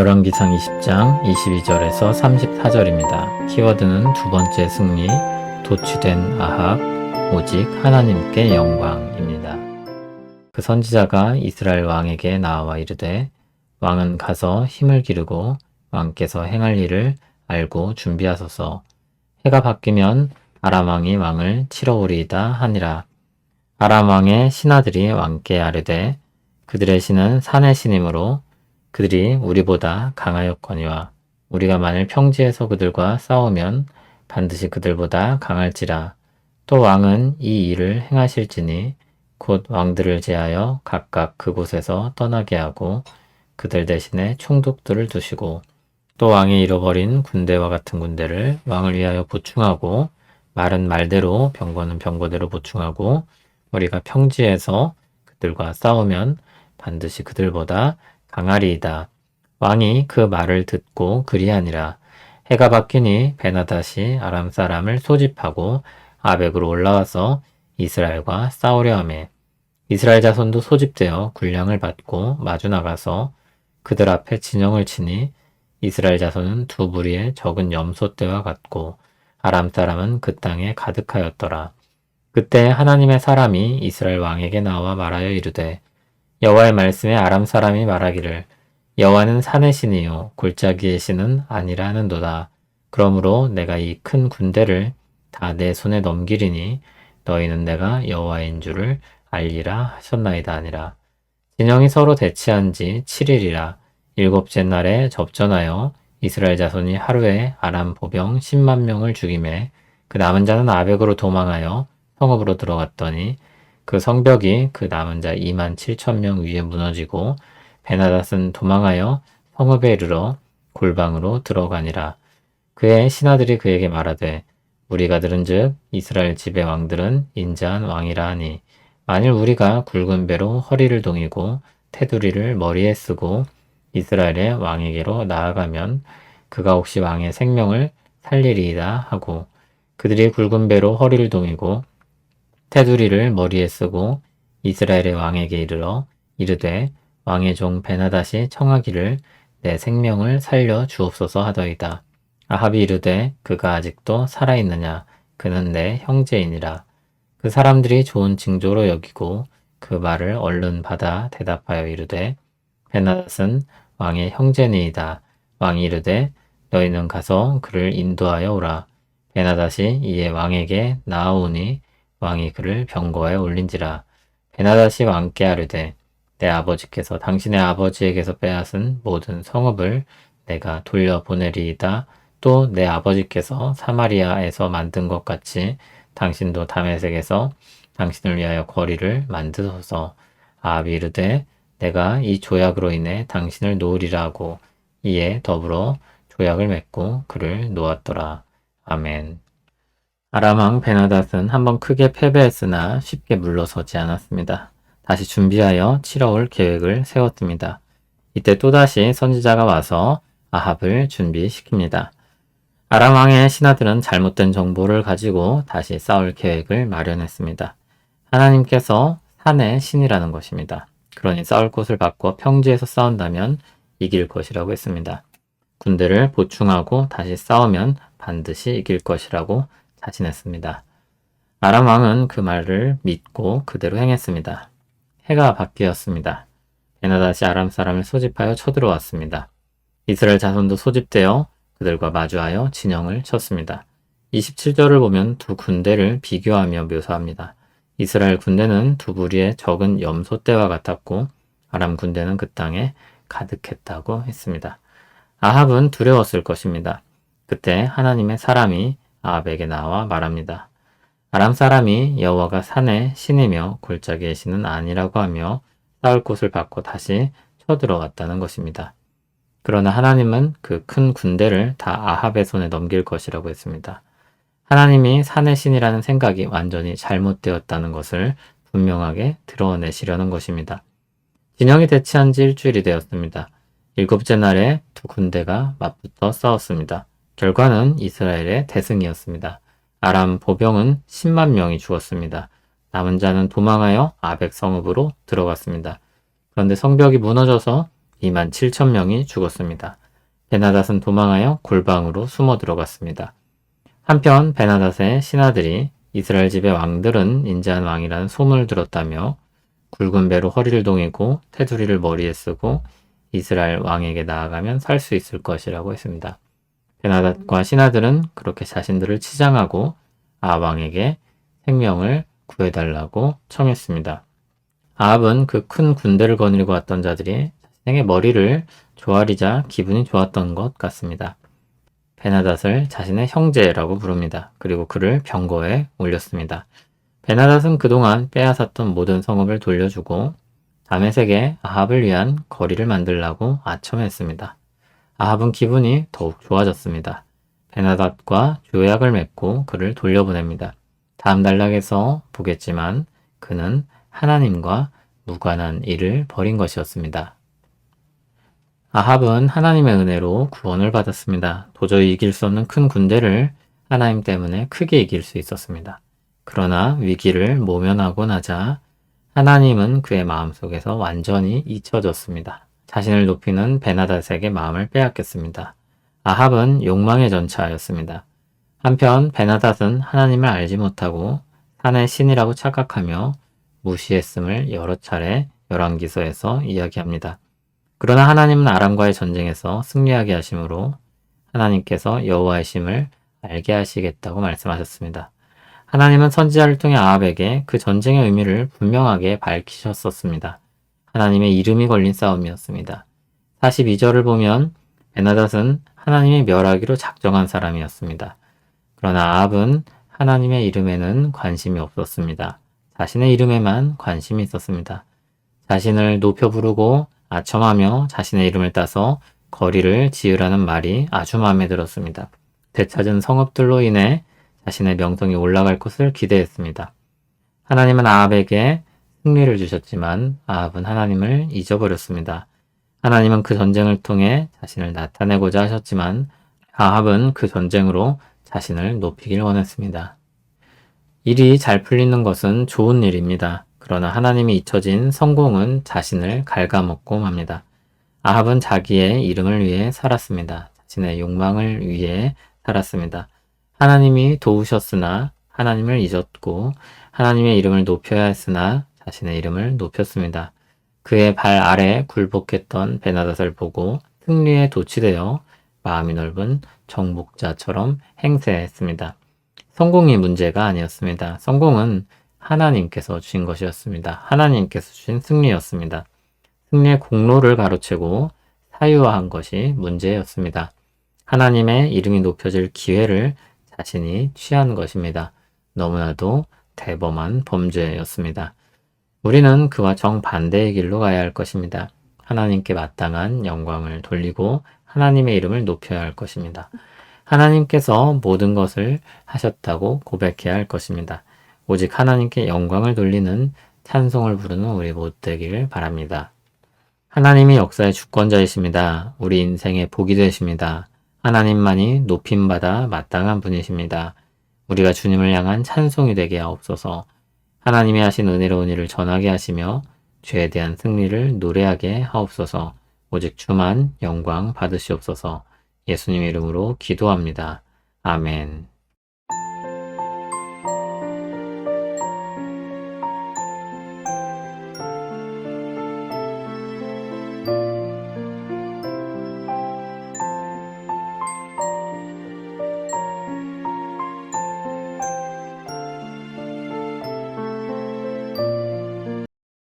열왕기상 20장 22절에서 34절입니다. 키워드는 두 번째 승리, 도취된 아합, 오직 하나님께 영광입니다. 그 선지자가 이스라엘 왕에게 나와 이르되 왕은 가서 힘을 기르고 왕께서 행할 일을 알고 준비하소서 해가 바뀌면 아람 왕이 왕을 치러 오리이다 하니라. 아람 왕의 신하들이 왕께 아뢰되 그들의 신은 산의 신이므로 그들이 우리보다 강하였거니와 우리가 만일 평지에서 그들과 싸우면 반드시 그들보다 강할지라. 또 왕은 이 일을 행하실지니 곧 왕들을 제하여 각각 그곳에서 떠나게 하고 그들 대신에 총독들을 두시고 또 왕이 잃어버린 군대와 같은 군대를 왕을 위하여 보충하고 말은 말대로 병거는 병거대로 보충하고 우리가 평지에서 그들과 싸우면 반드시 그들보다 강하리이다. 왕이 그 말을 듣고 그리하니라. 해가 바뀌니 베나다시 아람 사람을 소집하고 아벡으로 올라와서 이스라엘과 싸우려 하매 이스라엘 자손도 소집되어 군량을 받고 마주 나가서 그들 앞에 진영을 치니 이스라엘 자손은 두 무리의 적은 염소 떼와 같고 아람 사람은 그 땅에 가득하였더라. 그때 하나님의 사람이 이스라엘 왕에게 나와 말하여 이르되 여호와의 말씀에 아람 사람이 말하기를 여호와는 산의 신이요 골짜기의 신은 아니라 하는도다. 그러므로 내가 이 큰 군대를 다 내 손에 넘기리니 너희는 내가 여호와인 줄을 알리라 하셨나이다 아니라 진영이 서로 대치한 지 7일이라 일곱째 날에 접전하여 이스라엘 자손이 하루에 아람 보병 10만 명을 죽임에 그 남은 자는 아벡으로 도망하여 성읍으로 들어갔더니 그 성벽이 그 남은 자 2만 7천 명 위에 무너지고 베나닷은 도망하여 성읍에 이르러 골방으로 들어가니라. 그의 신하들이 그에게 말하되 우리가 들은즉 이스라엘 집의 왕들은 인자한 왕이라 하니 만일 우리가 굵은 배로 허리를 동이고 테두리를 머리에 쓰고 이스라엘의 왕에게로 나아가면 그가 혹시 왕의 생명을 살리리이다 하고 그들이 굵은 배로 허리를 동이고 테두리를 머리에 쓰고 이스라엘의 왕에게 이르러 이르되 왕의 종 베나닷이 청하기를 내 생명을 살려 주옵소서 하더이다. 아합이 이르되 그가 아직도 살아있느냐 그는 내 형제이니라. 그 사람들이 좋은 징조로 여기고 그 말을 얼른 받아 대답하여 이르되 베나닷은 왕의 형제니이다. 왕이 이르되 너희는 가서 그를 인도하여 오라. 베나닷이 이에 왕에게 나아오니 왕이 그를 병거에 올린지라. 베나닷이 왕께 아뢰되 내 아버지께서 당신의 아버지에게서 빼앗은 모든 성읍을 내가 돌려보내리이다. 또 내 아버지께서 사마리아에서 만든 것 같이 당신도 다메섹에서 당신을 위하여 거리를 만드소서. 아합이 이르되 내가 이 조약으로 인해 당신을 놓으리라 하고 이에 더불어 조약을 맺고 그를 놓았더라. 아멘. 아람왕 베나닷은 한번 크게 패배했으나 쉽게 물러서지 않았습니다. 다시 준비하여 치러 올 계획을 세웠습니다. 이때 또다시 선지자가 와서 아합을 준비시킵니다. 아람 왕의 신하들은 잘못된 정보를 가지고 다시 싸울 계획을 마련했습니다. 하나님께서 산의 신이라는 것입니다. 그러니 싸울 곳을 바꿔 평지에서 싸운다면 이길 것이라고 했습니다. 군대를 보충하고 다시 싸우면 반드시 이길 것이라고 자신했습니다. 아람 왕은 그 말을 믿고 그대로 행했습니다. 해가 바뀌었습니다. 베나다시 아람 사람을 소집하여 쳐들어왔습니다. 이스라엘 자손도 소집되어 그들과 마주하여 진영을 쳤습니다. 27절을 보면 두 군대를 비교하며 묘사합니다. 이스라엘 군대는 두 부리의 적은 염소 떼와 같았고 아람 군대는 그 땅에 가득했다고 했습니다. 아합은 두려웠을 것입니다. 그때 하나님의 사람이 아합에게 나와 말합니다. 아람 사람이 여호와가 산의 신이며 골짜기의 신은 아니라고 하며 싸울 곳을 바꿔 다시 쳐들어갔다는 것입니다. 그러나 하나님은 그 큰 군대를 다 아합의 손에 넘길 것이라고 했습니다. 하나님이 산의 신이라는 생각이 완전히 잘못되었다는 것을 분명하게 드러내시려는 것입니다. 진영이 대치한 지 일주일이 되었습니다. 일곱째 날에 두 군대가 맞붙어 싸웠습니다. 결과는 이스라엘의 대승이었습니다. 아람 보병은 10만 명이 죽었습니다. 남은 자는 도망하여 아벡 성읍으로 들어갔습니다. 그런데 성벽이 무너져서 2만 7천 명이 죽었습니다. 베나닷은 도망하여 골방으로 숨어 들어갔습니다. 한편 베나닷의 신하들이 이스라엘 집의 왕들은 인자한 왕이라는 소문을 들었다며 굵은 배로 허리를 동이고 테두리를 머리에 쓰고 이스라엘 왕에게 나아가면 살 수 있을 것이라고 했습니다. 베나닷과 신하들은 그렇게 자신들을 치장하고 아왕에게 생명을 구해달라고 청했습니다. 아합은 그 큰 군대를 거느리고 왔던 자들이 자신에게 머리를 조아리자 기분이 좋았던 것 같습니다. 베나닷을 자신의 형제라고 부릅니다. 그리고 그를 병거에 올렸습니다. 베나닷은 그동안 빼앗았던 모든 성읍을 돌려주고 다메섹에 아합을 위한 거리를 만들라고 아첨했습니다. 아합은 기분이 더욱 좋아졌습니다. 베나닷과 조약을 맺고 그를 돌려보냅니다. 다음 단락에서 보겠지만 그는 하나님과 무관한 일을 벌인 것이었습니다. 아합은 하나님의 은혜로 구원을 받았습니다. 도저히 이길 수 없는 큰 군대를 하나님 때문에 크게 이길 수 있었습니다. 그러나 위기를 모면하고 나자 하나님은 그의 마음속에서 완전히 잊혀졌습니다. 자신을 높이는 베나닷에게 마음을 빼앗겼습니다. 아합은 욕망의 전차였습니다. 한편 베나닷은 하나님을 알지 못하고 산의 신이라고 착각하며 무시했음을 여러 차례 열왕기서에서 이야기합니다. 그러나 하나님은 아람과의 전쟁에서 승리하게 하심으로 하나님께서 여호와의 심을 알게 하시겠다고 말씀하셨습니다. 하나님은 선지자를 통해 아합에게 그 전쟁의 의미를 분명하게 밝히셨었습니다. 하나님의 이름이 걸린 싸움이었습니다. 42절을 보면 베나닷은 하나님이 멸하기로 작정한 사람이었습니다. 그러나 아합은 하나님의 이름에는 관심이 없었습니다. 자신의 이름에만 관심이 있었습니다. 자신을 높여 부르고 아첨하며 자신의 이름을 따서 거리를 지으라는 말이 아주 마음에 들었습니다. 되찾은 성읍들로 인해 자신의 명성이 올라갈 것을 기대했습니다. 하나님은 아합에게 승리를 주셨지만 아합은 하나님을 잊어버렸습니다. 하나님은 그 전쟁을 통해 자신을 나타내고자 하셨지만 아합은 그 전쟁으로 자신을 높이길 원했습니다. 일이 잘 풀리는 것은 좋은 일입니다. 그러나 하나님이 잊혀진 성공은 자신을 갉아먹고 맙니다. 아합은 자기의 이름을 위해 살았습니다. 자신의 욕망을 위해 살았습니다. 하나님이 도우셨으나 하나님을 잊었고 하나님의 이름을 높여야 했으나 자신의 이름을 높였습니다. 그의 발 아래 굴복했던 베나닷을 보고 승리에 도취되어 마음이 넓은 정복자처럼 행세했습니다. 성공이 문제가 아니었습니다. 성공은 하나님께서 주신 것이었습니다. 하나님께서 주신 승리였습니다. 승리의 공로를 가로채고 사유화한 것이 문제였습니다. 하나님의 이름이 높여질 기회를 자신이 취한 것입니다. 너무나도 대범한 범죄였습니다. 우리는 그와 정반대의 길로 가야 할 것입니다. 하나님께 마땅한 영광을 돌리고 하나님의 이름을 높여야 할 것입니다. 하나님께서 모든 것을 하셨다고 고백해야 할 것입니다. 오직 하나님께 영광을 돌리는 찬송을 부르는 우리 모두 되기를 바랍니다. 하나님이 역사의 주권자이십니다. 우리 인생의 복이 되십니다. 하나님만이 높임받아 마땅한 분이십니다. 우리가 주님을 향한 찬송이 되게 하옵소서. 하나님이 하신 은혜로운 일을 전하게 하시며 죄에 대한 승리를 노래하게 하옵소서. 오직 주만 영광 받으시옵소서. 예수님 이름으로 기도합니다. 아멘.